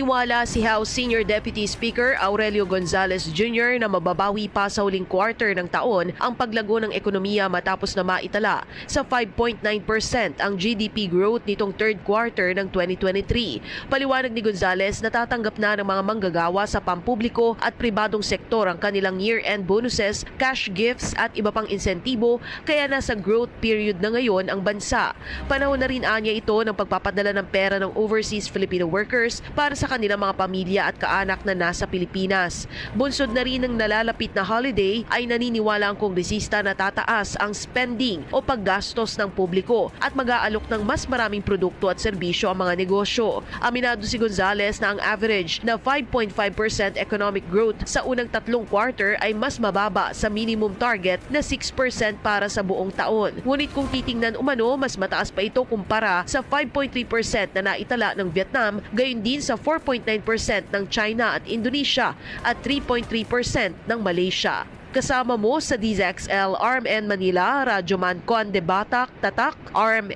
Nagtitiwala si House Senior Deputy Speaker Aurelio Gonzales Jr. na mababawi pa sa huling quarter ng taon ang paglago ng ekonomiya matapos na maitala sa 5.9% ang GDP growth nitong third quarter ng 2023. Paliwanag ni Gonzales natatanggap na ng mga manggagawa sa pampubliko at pribadong sektor ang kanilang year-end bonuses, cash gifts at iba pang insentibo kaya nasa growth period na ngayon ang bansa. Panahon na rin anya ito ng pagpapadala ng pera ng overseas Filipino workers para sa kanilang mga pamilya at kaanak na nasa Pilipinas. Bunsod na rin ng nalalapit na holiday ay naniniwala ang kongresista na tataas ang spending o paggastos ng publiko at mag-aalok ng mas maraming produkto at serbisyo ang mga negosyo. Aminado si Gonzales na ang average na 5.5% economic growth sa unang tatlong quarter ay mas mababa sa minimum target na 6% para sa buong taon. Ngunit kung titingnan umano, mas mataas pa ito kumpara sa 5.3% na naitala ng Vietnam, gayon din sa 4.9% ng China at Indonesia at 3.3% ng Malaysia. Kasama mo sa DZXL RMN Manila, Radyo Man Conde Batak, Tatak, RMN